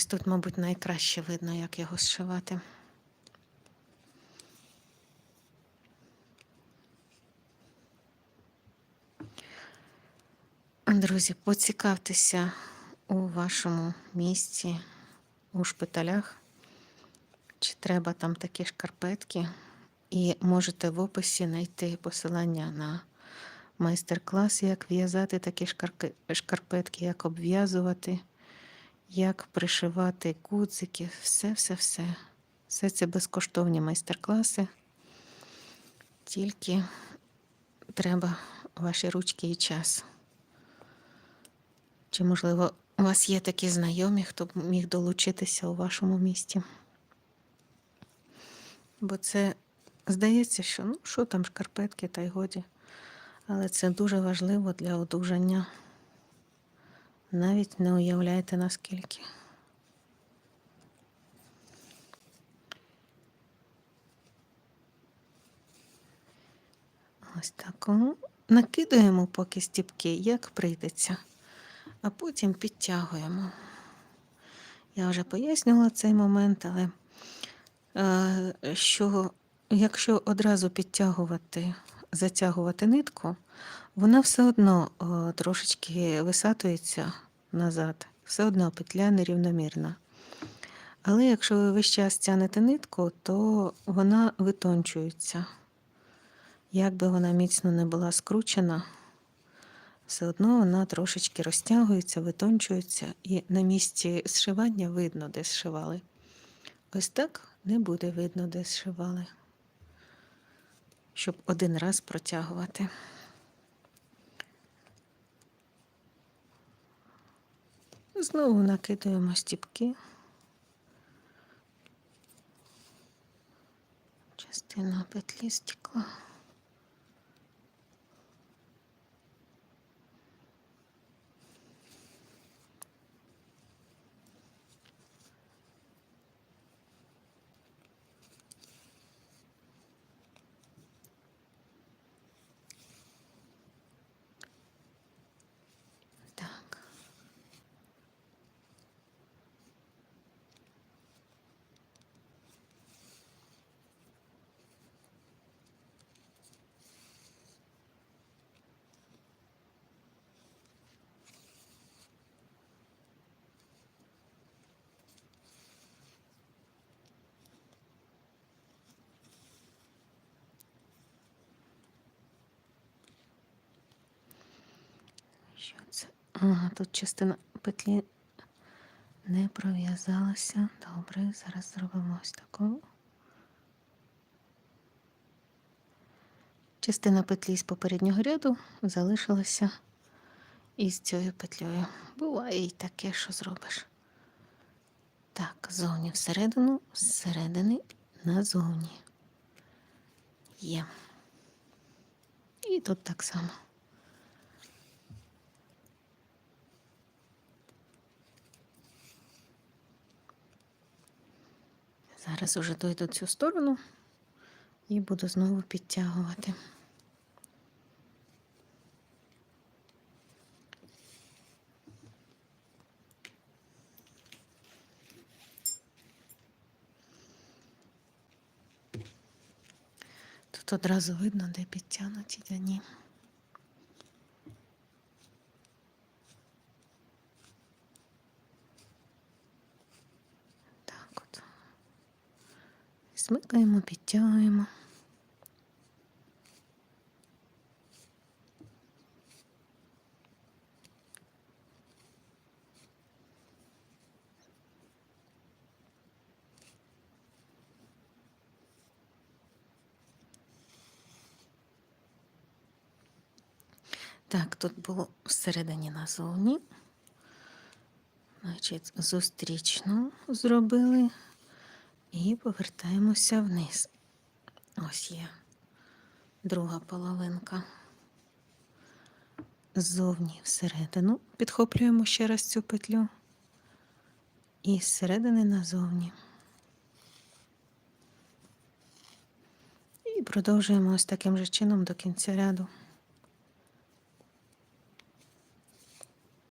Ось тут, мабуть, найкраще видно, як його зшивати. Друзі, поцікавтеся у вашому місті, у шпиталях, чи треба там такі шкарпетки, і можете в описі знайти посилання на майстер-клас, як в'язати такі шкарпетки, як обв'язувати, як пришивати куцики, все-все-все. Все це безкоштовні майстер-класи. Тільки треба ваші ручки і час. Чи, можливо, у вас є такі знайомі, хто б міг долучитися у вашому місті? Бо це здається, що ну що там шкарпетки, та й годі. Але це дуже важливо для одужання. Навіть не уявляєте наскільки. Ось так. Накидуємо поки стіпки, як прийдеться, а потім підтягуємо. Я вже пояснювала цей момент, але е, що якщо одразу підтягувати, затягувати нитку, вона все одно е, трошечки висатується назад, все одно петля нерівномірна. Але якщо ви весь час тянете нитку, то вона витончується. Як би вона міцно не була скручена, все одно вона трошечки розтягується, витончується, і на місці зшивання видно, де зшивали. Ось так не буде видно, де зшивали, щоб один раз протягувати. Знову накидуємо стіпки. Частина петлі стекла. Що це? Ага, тут частина петлі не пров'язалася. Добре, зараз зробимо ось таку. Частина петлі з попереднього ряду залишилася із цією петлею. Буває і таке, що зробиш. Так, зовні всередину, зсередини назовні. Є. І тут так само. Зараз уже дойду цю сторону і буду знову підтягувати. Тут одразу видно, де підтягнуті, де Смикаємо, підтягуємо. Так, тут було всередині назовні. Значить, зустрічну зробили і повертаємося вниз. Ось є друга половинка. Ззовні всередину підхоплюємо ще раз цю петлю. І зсередини назовні. І продовжуємо ось таким же чином до кінця ряду.